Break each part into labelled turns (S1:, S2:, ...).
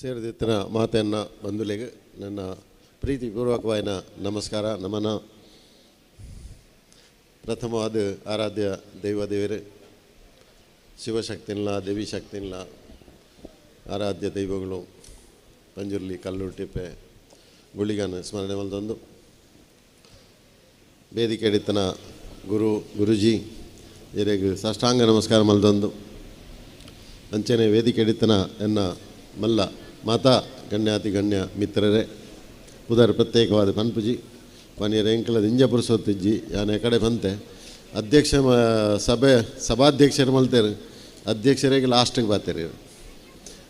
S1: ಸೇರಿದಿತ್ತಿನ ಮಾತೆಯನ್ನು, ಬಂಧುಲಿಗೆ ನನ್ನ ಪ್ರೀತಿಪೂರ್ವಕವಾಯಿನ ನಮಸ್ಕಾರ, ನಮನ. ಪ್ರಥಮವಾದ ಆರಾಧ್ಯ ದೈವ ದೇವರು ಶಿವಶಕ್ತಿಲ್ಲ ದೇವಿ ಶಕ್ತಿನಿಲ್ಲ, ಆರಾಧ್ಯ ದೈವಗಳು ಪಂಜುರ್ಲಿ ಕಲ್ಲುಟಿಪ್ಪೆ ಗುಳಿಗನ ಸ್ಮರಣೆ ಮಲ್ದೊಂದು ವೇದಿಕೆ ಹಿಡಿತನ ಗುರು ಗುರುಜಿ ಎರೆಗ ಸಾಷ್ಟಾಂಗ ನಮಸ್ಕಾರ ಮಲ್ದೊಂದು. ಅಂಚನೆ ವೇದಿಕೆ ಹಿಡಿತನ ಎನ್ನ ಮಲ್ಲ ಮಾತಾ ಗಣ್ಯಾತಿ ಗಣ್ಯ ಮಿತ್ರರೇ ಪುದರ್ ಪ್ರತ್ಯೇಕವಾದ ಪನ್ಪುಜಿ ಪನೀರ್ ಎಂಕಲದ ಇಂಜ ಪುರುಸೊತ್ತಿಜ್ಜಿ ಯಾನ ಕಡೆ ಬಂತೆ. ಅಧ್ಯಕ್ಷ ಸಭೆ, ಸಭಾಧ್ಯಕ್ಷರು ಮಲ್ತೇರು. ಅಧ್ಯಕ್ಷರಿಗೆ ಲಾಸ್ಟಿಗೆ ಬಾತೇರಿ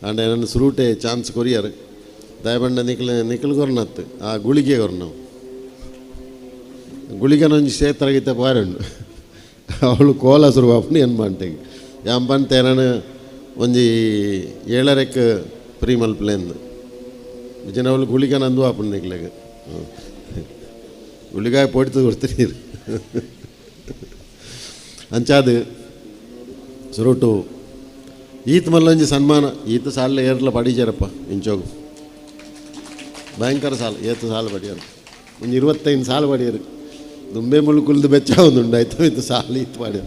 S1: ಅಂಡ್ ನನ್ನ ಸುರೂಟೆ ಚಾನ್ಸ್ ಕೊರಿಯರ್. ದಯಬಂಡ ನಿಖಲ್ ನಿಖಲ್ ಕೊರ್ನತ್ತು ಆ ಗುಳಿಗೆ ಕೊರ್ ನಾವು. ಗುಳಿಗನೊಂಜಿ ಕ್ಷೇತ್ರಗಿತ್ತ ಪಾರುಂಡು ಅವಳು ಕೋಲ ಶುರು ಅಪ್ಪನಿ ಏನು ಮಾಡ್ತೇವೆ ಯಾಂಬಂತೆ ನಾನು ಒಂಜಿ ಏಳರಕ್ಕೆ ಫ್ರೀ ಮಲ್ಪಲೆಂದು ಜನ ಅವಳು ಗುಳಿಗ ನಂದು ಆಪುಂಡು ನಿಕ್ಲೆಗೆ ಗುಳಿಗಾಯ ಪೊಡ್ತು ಕೊಡ್ತೀರಿ ಅಂಚಾದು ಸುರುಟು ಈತ್ ಮಲ್ಲೊಂಜಿ ಸನ್ಮಾನ ಈತ ಸಾಲ ಏರ್ಲ ಪಡೀಜಾರಪ್ಪ ಇಂಚೋಗು ಭಯಂಕರ ಸಾಲ ಏತು ಸಾಲ ಪಡಿಯರು ಒಂದು ಇರುವತ್ತೈದು ಸಾಲ ಪಡಿಯರು ದುಂಬೆ ಮುಳುಕುಲ್ದು ಬೆಚ್ಚ ಒಂದು ಉಂಡಾಯ್ತು ಇದು ಸಾಲ ಇತ್ತು ಮಾಡ್ಯಾರ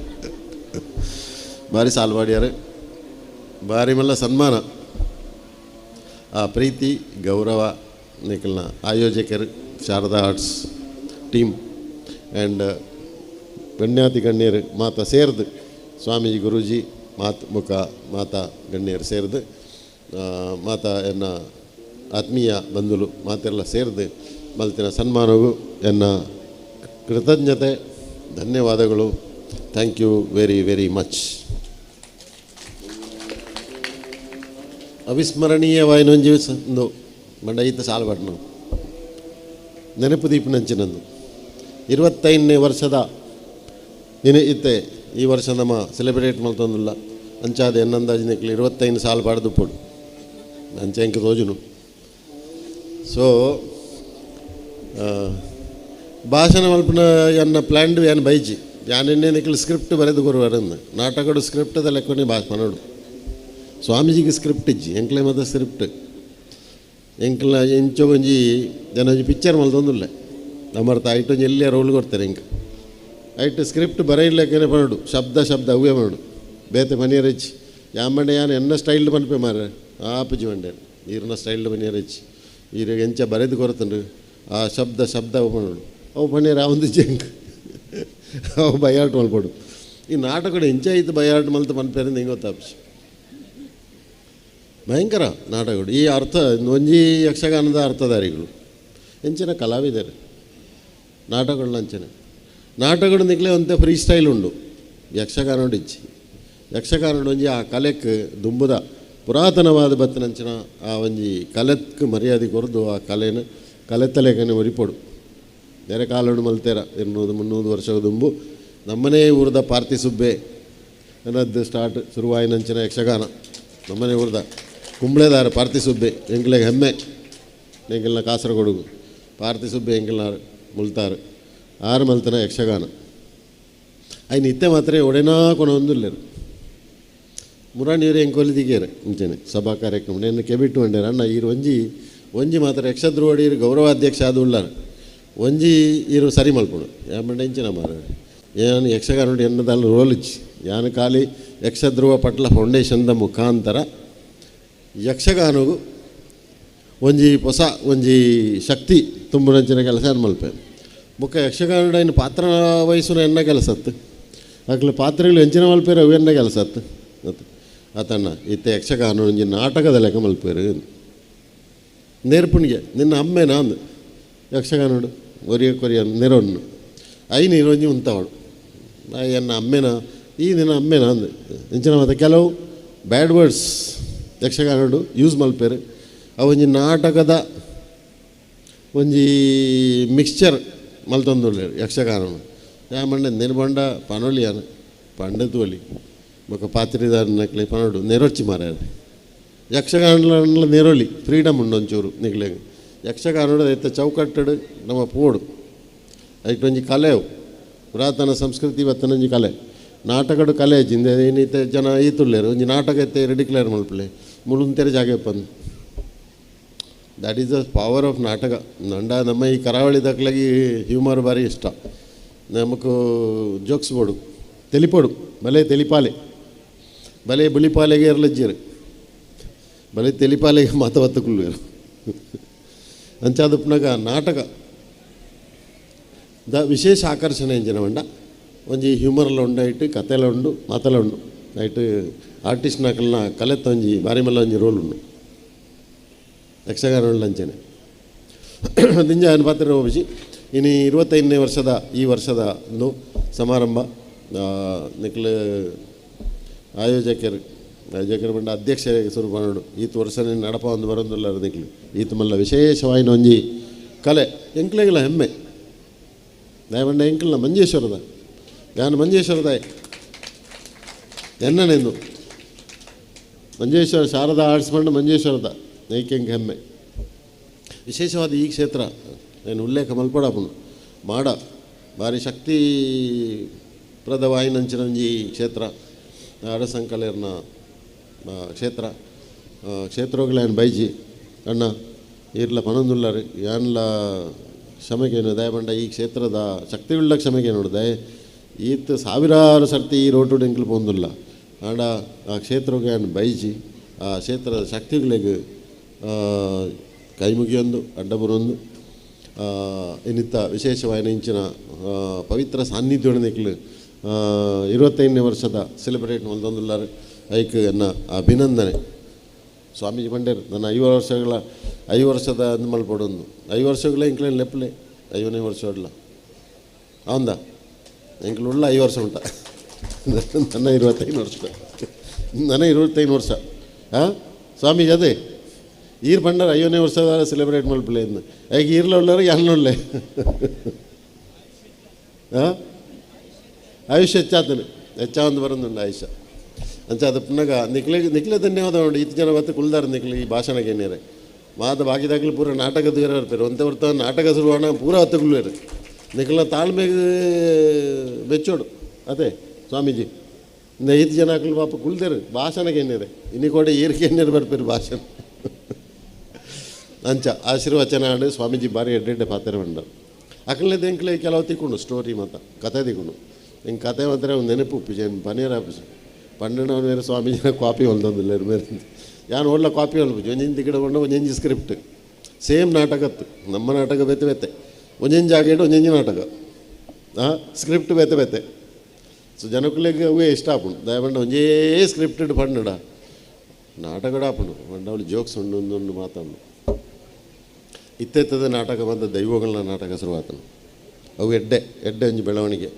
S1: ಭಾರಿ ಸಾಲ ಮಾಡ್ಯಾರ ಭಾರಿ ಮಲ್ಲ ಸನ್ಮಾನ ಆ, ಪ್ರೀತಿ, ಗೌರವ, ನಿಖಲ್ನ ಆಯೋಜಕರು, ಶಾರದಾ ಆರ್ಟ್ಸ್ ಟೀಮ್ ಆ್ಯಂಡ್ ಗಣ್ಯಾತಿ ಗಣ್ಯರು ಮಾತ ಸೇರ್ದು ಸ್ವಾಮೀಜಿ ಗುರೂಜಿ, ಮಾತು ಮುಖ ಮಾತಾ ಗಣ್ಯರು ಸೇರಿದು ಮಾತಾ ಎನ್ನ ಆತ್ಮೀಯ ಬಂಧುಲು ಮಾತೆಲ್ಲ ಸೇರಿದು ಮಲ್ತಿನ ಸನ್ಮಾನವು ಎನ್ನ ಕೃತಜ್ಞತೆ, ಧನ್ಯವಾದಗಳು. Thank you very very much ಅವಿಸ್ಮರಣೀಯವಾಯಿನೊಂಜಿ ಒಂದು ಮಂಡಯಿತ ಈತ ಸಾಲ ನಾವು ನೆನಪು ದೀಪನಂಚಿನಂದು. ಇರುವತ್ತೈದನೇ ವರ್ಷದ ದಿನ ಇತ್ತೆ ಈ ವರ್ಷ ನಮ್ಮ ಸೆಲೆಬ್ರೇಟ್ ಮಾಡ್ತಂದಿಲ್ಲ. ಅಂಚಾದ ಎನ್ನಂದಾಜು ನಿಕ್ಲಿ ಇರುವತ್ತೈದು ಸಾಲ ಪಾಡ್ದು ಪೋಡು. ಅಂಚೆ ಅಂಕ ತೋಜುನು. ಸೊ ಭಾಷಣ ಮಲ್ಪನ ಎನ್ನ ಪ್ಲ್ಯಾಂಡ್ ಏನು ಬೈಜಿ. ಯಾನೆನ್ನೇ ನಿಕ್ಲಿ ಸ್ಕ್ರಿಪ್ಟ್ ಬರೆದು ಕೊರುವರನ್ನು. ನಾಟಕಡು ಸ್ಕ್ರಿಪ್ಟದ ಲೆಕ್ಕನೆ ಭಾಷ ಮನೋಡು ಸ್ವಾಮೀಜಿಗೆ ಸ್ಕ್ರಿಪ್ಟ್ ಇಜ್ಜಿ ಎಂಕ್ಲೆ ಮತ ಸ್ಕ್ರಿಪ್ಟ್ ಎಂಕ್ಲ ಎಂಚೋ ಒಂಜಿ ಜನ ಒಂಜಿ ಪಿಕ್ಚರ್ ಮಲ್ತೊಂದುಲ್ಲೆ ಅಮರ್ತ ಐಟ್ ಒಂಜಿ ಎಲ್ಲಿಯ ರೋಲ್ ಕೊಡ್ತಾರೆ ಇಂಕ ಐಟ್ ಸ್ಕ್ರಿಪ್ಟ್ ಬರೆಯಲಿಕ್ಕೆ ಪನೋಡು ಶಬ್ದ ಶಬ್ದ ಅವೇ ಮಾಡು ಬೇತೆ ಮನೆಯರ್ ಹೆಚ್ಚಿ ಯಾಮಂಡೆ ಯಾನು ಎನ್ನ ಸ್ಟೈಲ್ ಪನ್ಪೆ ಮಾರ ಆಪಜಿ ಮಂಡೆ ಈರಿನ ಸ್ಟೈಲ್ ಮನೆಯರ್ ಹೆಚ್ಚಿ ಈಗ ಎಂಚ ಬರೆದು ಕೊರತಂಡು ಆ ಶಬ್ದ ಶಬ್ದ ಅವು ಮಾಡೋಡು ಅವು ಪನ್ನೀರ್ ಅವಂದು ಜಂಕ್ ಅವು ಬಯಾಟ್ ಮಲ್ಪಡು ಈ ನಾಟಕಡು ಎಂಚ ಐತು ಬಯಾಟ್ ಮಲ್ತು ಪನ್ಪೇರಿಂದ ಹಿಂಗೆ ಗೊತ್ತಾಪಿಸಿ ಭಯಂಕರ ನಾಟಕಗಳು. ಈ ಅರ್ಥ, ಒಂಜಿ ಯಕ್ಷಗಾನದ ಅರ್ಥಧಾರಿಗಳು. ಎಂಚಿನ ಕಲಾವಿದರು. ನಾಟಕಗಳು ಹಂಚಿನ ನಾಟಕಗಳು ನಿಕ್ಲೆ ಒಂತೆ ಫ್ರೀ ಸ್ಟೈಲ್ ಉಂಡು. ಯಕ್ಷಗಾನ ಇಚ್ಚಿ ಯಕ್ಷಗಾನ ಒಂಜಿ ಆ ಕಲೆಕ್ ದುಂಬುದ ಪುರಾತನವಾದ ಬತ್ತನಂಚಿನ ಆ ಒಂಜಿ ಕಲೆಕ್ ಮರ್ಯಾದೆ ಕೊರದು ಆ ಕಲೆನ ಕಲೆತಲೆಕನೆ ಒರಿಪೊಡು. ಬೇರೆ ಕಾಲೋಡು ಮಲ್ತೇರ ಇನ್ನೂರು ಮುನ್ನೂರು ವರ್ಷದ ದುಂಬು. ನಮ್ಮನೇ ಊರದ ಪಾರ್ತಿ ಸುಬ್ಬೆ ಅನ್ನೋದು ಸ್ಟಾರ್ಟ್ ಶುರುವಾಯಿನಂಚಿನ ಯಕ್ಷಗಾನ. ನಮ್ಮನೆ ಊರ್ದ. ಕುಂಬ್ಳೆದಾರ ಪಾರ್ಥಿ ಸುಬ್ಬೆ ಎಂಗ್ಲೆಗೆ ಹೆಮ್ಮೆ. ಎಂಗಿಲ್ನ ಕಾಸರಗೋಡು ಪಾರ್ಥಿ ಸುಬ್ಬೆ ಎಂಗಿಲ್ನ ಮುಲ್ತಾರು. ಆರು ಮಲ್ತನ ಯಕ್ಷಗಾನ. ಅಯ್ಯ ನಿತ್ಯ ಮಾತ್ರ ಒಡೆನಾ ಕೊನ ಒಂದಿಲ್ಲರು ಮುರಾಣಿಯವರು ಹೆಂಗೆ ಕೊಲಿದಿಗೇರು ಮುಂಚೆನೆ ಸಭಾ ಕಾರ್ಯಕ್ರಮ. ನೆನ್ನೆ ಕೆಬಿಟ್ಟು ಅಂಡೇರು ಅಣ್ಣ ಈರು ಒಂಜಿ ಒಂಜಿ ಮಾತ್ರ ಗೌರವ ಗೌರವಾಧ್ಯಕ್ಷ ಆದ ಉಳ್ಳಾರ. ಒಂಜಿ ಇರು ಸರಿ ಮಲ್ಪುಡು. ಯಾಮಂಡ ಇಂಚಿನ ಮಾರ. ಏನು ಯಕ್ಷಗಾನ ರೋಲ್ ಇಚ್ಚಿ ಯಾನು ಖಾಲಿ ಯಕ್ಷಧ್ರುವ ಪಟ್ಲ ಫೌಂಡೇಶನ್ದ ಮುಖಾಂತರ ಯಕ್ಷಗಾನಗೂ ಒಂಜಿ ಹೊಸ ಒಂಜಿ ಶಕ್ತಿ ತುಂಬುನಂಚಿನ ಕೆಲಸ ಮಲ್ಪೆ? ಮುಖ ಯಕ್ಷಗಾನದ ಇನ್ನು ಪಾತ್ರ ವಹಿಸುನ ಎನ್ನ ಕೆಲಸತ್ತು? ಅಕ್ಲ ಪಾತ್ರಗಳು ಹೆಂಚಿನ ಮಲ್ಪೇರು, ಅವು ಎನ್ನ ಕೆಲಸತ್ತು? ಆತಣ್ಣ ಇತ್ತ ಯಕ್ಷಗಾನ ಒಂಜಿ ನಾಟಕದ ಲೆಕ್ಕ ಮಲ್ಪೇರು ನೇರ್ಪುಣಿಗೆ, ನಿನ್ನ ಅಮ್ಮೆ ನಾನು ಯಕ್ಷಗಾನಡು ಒರಿಯ ಕೊರಿಯ ನೆರವನ್ನು ಐ ನೀರೊಂಜಿ ಉಂತವಳು. ಎನ್ನ ಅಮ್ಮೆನ ಈ ನಿನ್ನ ಅಮ್ಮೆನ ಅಂದು? ಇಂಚಿನ ಮತ್ತೆ ಕೆಲವು ಬ್ಯಾಡ್ ವರ್ಡ್ಸ್. ಯಕ್ಷಗಾನಡು ಯೂಸ್ ಮಲ್ಪೇರು. ಅವೊಂಜಿ ನಾಟಕದ ಒಂಜಿ ಮಿಕ್ಸ್ಚರ್ ಮಲ್ತೊಂದುಳ್ಳೇರು ಯಕ್ಷಗಾನ ಯಾಮಂಡೆ ನಿರ್ಬಂಡ ಪನೊಲಿಯಾನ ಪಂಡ ತೋಲಿ ಬೊಕ ಪಾತ್ರಿದಾರನಕ್ಲೆ ಪನೊಡು ನೆರೊಚ್ಚಿ ಮಾರ ಯಕ್ಷಗಾನ ನೆರೊಲಿ ಫ್ರೀಡಮ್ ಉಂಡು ಒಂಚೂರು ನಿಕ್ಲೆಗ್. ಯಕ್ಷಗಾನಡು ಐತ ಚೌಕಟ್ಟಡು ನಮ್ಮ ಪೋಡು. ಐಟೊಂಜಿ ಕಲೆವು, ಪುರಾತನ ಸಂಸ್ಕೃತಿ ಇವತ್ತಿನೊಂಜಿ ಕಲೆ. ನಾಟಕಡು ಕಲೆ ಜಿಂದೆ ಏನೈತೆ ಜನ ಈತುಳ್ಳೇರು ಒಂಜಿ ನಾಟಕ ಎತ್ತೆ ರೆಡಿಕ್ಲೇರ್ ಮಲ್ಪಲೆ ಮುಳುಂತೆರೆ ಜಾಗೆ ಪಂದು that is the power of ನಾಟಕ. ನಂಡ ನಮ್ಮ ಈ ಕರಾವಳಿ ದಕ್ಕಲಾಗಿ ಹ್ಯೂಮರ್ ಭಾರಿ ಇಷ್ಟ. ನಮಕು ಜೋಕ್ಸ್ ಬೋಡು ತೆಲಿಪೋಡು, ಬಲೆ ತೆಲಿಪಾಲೆ. ಬಲೆ ಬಿಳಿಪಾಲೆಗೆ ಎರಲಜ್ಜಿರು ಬಲೆ ತೆಲಿಪಾಲೆಗೆ ಮಾತವತ್ತು ಇರು ಅಂಚಾದಪ್ಪನಾಗ ನಾಟಕ. ದ ವಿಶೇಷ ಆಕರ್ಷಣೆ ಎಂಜಿನ ಮಂಡ. ಒಂಜಿ ಹ್ಯೂಮರ್ಲ ಉಂಡು ಐಟ್ ಕತೆಲ ಉಂಡು ಮಾತಲ ಉಂಡು ಐಟ್ ಆರ್ಟಿಸ್ಟ್ ನಾಕಲ್ನ ಕಲೆತ್ತ ಒಂಜಿ ಬಾರಿ ಮಲ್ಲ ಒಂಜಿ ರೋಲ್ ಉಂಡು ಯಕ್ಷಗಾನ ಅಂಚನೆ. ದಿಂಜ ಏನು ಪಾತ್ರ ಹೋಗಿ ಇನ್ನು ಇರುವತ್ತೈದನೇ ವರ್ಷದ ಈ ವರ್ಷದ ಒಂದು ಸಮಾರಂಭ ನಿಕ್ಲು ಆಯೋಜಕರು ಆಯೋಜಕರು ಬಂಡ ಅಧ್ಯಕ್ಷರಿಗೆ ಶುರು ಮಾಡೋಡು ಈತ ವರ್ಷನೇ ನಡಪ ಒಂದು ಬರೋದಿಲ್ಲ ನಿಕ್ಲು. ಈತ ಮಲ್ಲ ವಿಶೇಷವಾಯಿನ ಒಂಜಿ ಕಲೆ. ಎಂಕ್ಲೆಗಳ ಹೆಮ್ಮೆ. ದಯವಂಡ ಎಂಕ್ಲನ ಮಂಜೇಶ್ವರದ. ಯಾನು ಮಂಜೇಶ್ವರದ ಎನ್ನನೆಂದು. ಮಂಜೇಶ್ವರ ಶಾರದಾ ಆರ್ಟ್ಸ್ ಫಂಡ್ ಮಂಜೇಶ್ವರದ ನೈಕೆಂಗೆ ಹೆಮ್ಮೆ. ವಿಶೇಷವಾದ ಈ ಕ್ಷೇತ್ರ ಏನು ಉಲ್ಲೇಖ ಮಲ್ಪಡ ಮಾಡ ಭಾರಿ ಶಕ್ತಿ ಪ್ರದವಾಯಿನಂಚಿನ ಒಂಜಿ ಕ್ಷೇತ್ರ ಅಡಸಂಕಲೇರ್ನ ಆ, ಕ್ಷೇತ್ರ ಏನು ಬೈಜಿ ಅಣ್ಣ ಇರ್ಲ ಪನೊಂದುಲ್ಲರು ಯಾನ್ಲ ಕ್ಷಮೆಗೇನು ದಯಬಂಡ ಈ ಕ್ಷೇತ್ರದ ಶಕ್ತಿಯುಳ್ಳ ಕ್ಷಮೆಗೆ ನೋಡಿದೆ ದಯ ಈತ್ ಸಾವಿರಾರು ಸರ್ತಿ ಈ ರೋಟು ಡೆಂಕ್ಲು ಪೊಂದುಲ್ಲ. ಆಂಡ ಆ ಕ್ಷೇತ್ರಗೆ ಏನು ಬೈಜಿ ಆ ಕ್ಷೇತ್ರದ ಶಕ್ತಿಗಳಿಗೆ ಕೈಮುಗಿಯೊಂದು ಕೈ ಮುಗಿಯೊಂದು ಅಡ್ಡ ಬರೊಂದು ಆ, ಇನ್ನಿತ್ತ ವಿಶೇಷವಾಗಿ ಇಂಚಿನ ಪವಿತ್ರ ಸಾನ್ನಿಧ್ಯ ಇರುವತ್ತೈದನೇ ವರ್ಷದ ಸೆಲೆಬ್ರೇಟ್ ಒಂದೊಂದು ಐಕ್ ಎನ್ನ ಅಭಿನಂದನೆ. ಸ್ವಾಮೀಜಿ ಬಂಡೇರು ನನ್ನ ಐದು ವರ್ಷಗಳ ಐದು ವರ್ಷದ ಅಂದು ಮಲ್ಪಡೊಂದು ಐದು ವರ್ಷಗಳೇ ಇಂಕ್ಲೇನು ಲೆಪ್ಪಲೆ ಐವನೇ ವರ್ಷ ಅಡ್ಲ ಅವಂದ ಉಳ್ಳ ಐದು ವರ್ಷ ಉಂಟ. ನನ್ನ ಇರುವತ್ತೈದು ವರ್ಷ. ನನ್ನ ಇರುವತ್ತೈದು ವರ್ಷ. ಹಾಂ ಸ್ವಾಮೀಜಿ, ಅದೇ. ಈರ್ ಬಂಡಾರ ಐವನೇ ವರ್ಷದ ಸೆಲೆಬ್ರೇಟ್ ಮಲ್ಪಲೆ ಇದನ್ನ ಈಗ ಈರ್ಲ ಉಳ್ಳವ್ರು ಎನ್ನೊಳ್ಳೆ ಹಾಂ ಆಯುಷ್ಯ ಹೆಚ್ಚಾತನು. ಹೆಚ್ಚಾವಂದು ಬರೋದುಂಡು ಆಯುಷ್ಯ ಅಂಚ ಅದು ಪುನಗ ನಿಕ್ಲೆ ನಿಕ್ಲೆ ಧನ್ಯವಾದ ನೋಡಿ. ಇತ್ತು ಜನ ಬತ್ತು ಕುಲ್ದಾರ ನಿಕ್ಲಿ ಈ ಭಾಷಣಕ್ಕೆ ಏನೇರೆ ಮಾದ ಬಾಕಿದಾಗಲಿ ಪೂರ ನಾಟಕ ದೂರ ಇರ್ತಾರೆ. ಒಂದೇ ಹೊರ್ತ ನಾಟಕ ಶುರುವಾಣ ಪೂರ ಹತ್ತು ಕುಲ್ವೇರು ನಿಕ್ಲ ತಾಳ್ಮೆಗೆ ಬೆಚ್ಚೋಡು. ಅದೇ. ಸ್ವಾಮೀಜಿ ಇಂದ ಐದು ಜನ ಹಾಕಲು ಪಾಪ ಕುಲ್ದೇರು ಭಾಷಣಕ್ಕೆ ಏನೇರೆ ಇನ್ನಿ ಕೂಡ ಏರ್ಕೆ ಏನೇರು ಬರ್ತಾರೆ ಭಾಷಣ. ಅಂಚ, ಆಶೀರ್ವಚನ ಆಡು ಸ್ವಾಮೀಜಿ ಬಾರಿ ಎಡ್ಡೆಡ್ಡೆ ಪಾತ್ರ ಬಂಡ ಅಕಲ್ನೇ ದೆಂಕ್ಲೆ ಕೆಲವು ತಿಕ್ಕೊಂಡು ಸ್ಟೋರಿ ಮಾತ ಕತೆ ತಿಕ್ಕೊಂಡು ಹಿಂಗೆ ಕತೆ ಮಾತ್ರ ಒಂದು ನೆನಪು ಪಿಜನ್ ಪನೀರ್ ಆಫೀಸ್. ಪಂಡನ ಬೇರೆ ಸ್ವಾಮೀಜಿನ ಕಾಪಿ ಹೊಲ್ದೊಂದಿಲ್ಲ ಮೇಲೆ. ಯಾನು ಒಳ್ಳ ಕಾಪಿ ಹೊಲ್ಬಿಟ್ಟು ಒಂಜಿನ ತಿಕ್ಕಡೆ ಕೊಂಡು ಒಂಜಂಜಿ ಸ್ಕ್ರಿಪ್ಟ್ ಸೇಮ್ ನಾಟಕತ್ತು ನಮ್ಮ ನಾಟಕ ಬೇತೆ ಬೇತೆ. ಒಂಜಂಜಿ ಆಗಿಟ್ಟು ಒಂಜಿಂಜಿ ನಾಟಕ. ಹಾಂ ಸ್ಕ್ರಿಪ್ಟ್ ಬೇತೆ ಬೇತೆ. ಸೊ ಜನಕ್ಕೆ ಅವೇ ಇಷ್ಟ ಆಪುಂಡು ದಯಪಂಡ ಒಂಜೇ ಸ್ಕ್ರಿಪ್ಟೆಡ್ ಪಂಡಡ. ನಾಟಕಡ ಆಪುಂಡು ಅವಳು ಜೋಕ್ಸ್ ಉಂಡು ಒಂದೊಂದು ಮಾತಾಡು ಇತ್ತೆತ್ತದ ನಾಟಕ ಬಂದ ದೈವಗಳ ನಾಟಕ ಶುರುವಾತನು ಅವು ಎಡ್ಡೆ ಎಡ್ಡೆ ಒಂಜಿ ಬೆಳವಣಿಗೆ.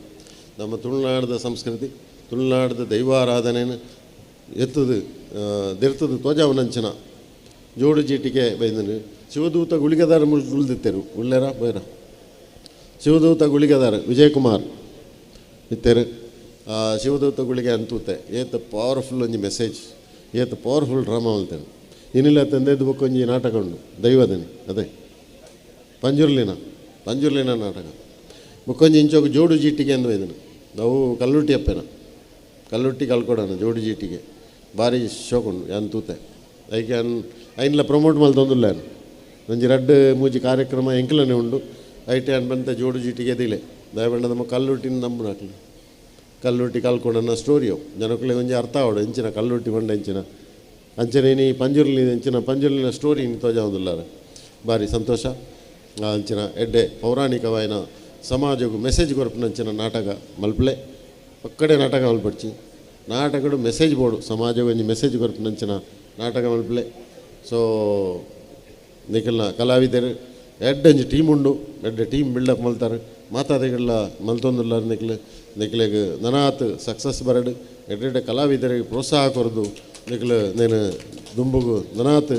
S1: ನಮ್ಮ ತುಳುನಾಡದ ಸಂಸ್ಕೃತಿ, ತುಳುನಾಡದ ದೈವಾರಾಧನೆಯನ್ನು ಎತ್ತದು ದೆರ್ತದು ತೋಜಾವನಂಚನ ಜೋಡು ಜೀಟಿಗೆ ಬೈದನು. ಶಿವದೂತ ಗುಳಿಗದಾರ ಉಳಿದಿತ್ತರು ಉಳ್ಳೇರ ಬೇರ. ಶಿವದೂತ ಗುಳಿಗದಾರ ವಿಜಯಕುಮಾರ್. ಇತ್ತೇರು. ಆ ಶಿವದೂತ ಗುಳಿಗೆ ಅಂತೂತೆ. ಏತ್ ಪವರ್ಫುಲ್ ಒಂಜಿ ಮೆಸೇಜ್ ಏತ್ ಪವರ್ಫುಲ್ ಡ್ರಾಮಾ ಅಂತೇನೆ ಇನ್ನಿಲ್ಲ ತಂದೆದ್ದು ಬುಕ್ ಒಂಜಿ ನಾಟಕ ಉಂಡು ದೈವದನಿ, ಅದೇ. ಪಂಜುರ್ಲಿನ ಪಂಜುರ್ಲಿನ ನಾಟಕ. ಬುಕ್ಕೊಂಜಿ ಇಂಚೋಗ ಜೋಡು ಜೀಟಿಗೆ ಅಂದು ಇದನ್ನು ನಾವು ಕಲ್ಲುಟ್ಟಿ ಅಪ್ಪೆನ. ಕಲ್ಲುಟ್ಟಿ ಕಲ್ಕೊಡೋಣ ಜೋಡು ಜೀಟಿಗೆ. ಭಾರಿ ಶೋಕುಂಡು ಯಾನ್ ತೂತೆ ಐಕೆ ಅನ್ ಐನ್ಲ ಪ್ರಮೋಟ್ ಮಲ್ತೊಂದುಲ್ಲ ಏನು ಒಂಜಿ ರಡ್ಡು ಮೂಜಿ ಕಾರ್ಯಕ್ರಮ ಎಂಕ್ಲನೆ ಉಂಡು. ಐಟೆ ಅನ್ ಬಂತ ಜೋಡು ಜೀಟಿಗೆ ಎದಿಲೆ. ದಯಬಂಡ ನಮ್ಮ ಕಲ್ಲುಟ್ಟಿನ ನಂಬು ನಾಕ್ಲಿ ಕಲ್ಲುಟ್ಟಿ ಕಲ್ಕೊಂಡು ಸ್ಟೋರಿ ಸ್ಟೋರಿಯು ಜನಕ್ಕಳಿಗೆ ಒಂಜಿ ಅರ್ಥ ಆವಡು ಎಂಚಿನ ಕಲ್ಲುಟ್ಟಿ ಬಂಡ ಎಂಚಿನ ಅಂಚನೆ ಪಂಜುರ್ಲಿ ಎಂಚಿನ ಪಂಜುರ್ಲಿನ ಸ್ಟೋರಿ ನೀ ತೋಜಾವುದಿಲ್ಲಾರ ಭಾರಿ ಸಂತೋಷ ಅಂಚಿನ ಎಡ್ಡೆ ಪೌರಾಣಿಕವಾಯಿನ ಸಮಾಜಗೂ ಮೆಸೇಜ್ ಕೊರಪಿನಂಚಿನ ನಾಟಕ ಮಲ್ಪಲೆ ಒಕ್ಕಡೆ ನಾಟಕ ಮಲ್ಪಡ್ಚಿ ನಾಟಕಡು ಮೆಸೇಜ್ ಬೋಡು ಸಮಾಜವು ಒಂಜಿ ಮೆಸೇಜ್ ಕೊರಪಿನಂಚಿನ ನಾಟಕ ಮಲ್ಪಲೆ ಸೊ ನಿಖಿಲ್ನ ಕಲಾವಿದರು ಎಡ್ಡಂಜಿ ಟೀಮ್ ಉಂಡು ಎಡ್ಡೆ ಟೀಮ್ ಬಿಲ್ಡಪ್ ಮಲ್ತಾರೆ ಮಾತಾದಿಗಳ ಮಲ್ತೊಂದಿಲ್ಲ ನಿಕ್ಲೆ ನಿಕ್ಲೆಗ್ ನನಾತ್ ಸಕ್ಸಸ್ ಬರಡು ಎಟ್ಟೆ ಕಲಾವಿದರಿಗೆ ಪ್ರೋತ್ಸಾಹ ಕೊರದು ನಿಕ್ಲು ನೇನು ದುಂಬುಗು ನನಾತ್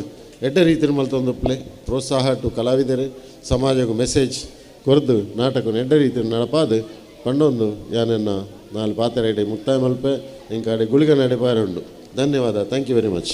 S1: ಎಡ್ಡೆ ರೀತಿಯಲ್ಲಿ ಮಲ್ತೊಂದುಪ್ಲೆ ಪ್ರೋತ್ಸಾಹ ಟು ಕಲಾವಿದರು, ಸಮಾಜಕ್ಕೂ ಮೆಸೇಜ್ ಕೊರದು ನಾಟಕ ಎಡ್ಡ ರೀತಿಯಲ್ಲಿ ನಡಪಾದು ಪಂಡೊಂದು ಯಾನೆನ್ನ ನಾಲ್ ಪಾತ್ರೆ ಮುಕ್ತಾಯ ಮಲ್ಪೆ ಇಂಕಾಡೆ ಗುಳಿಗೆ ನಡೆಪಾರುಂಡು ಧನ್ಯವಾದ. Thank you very much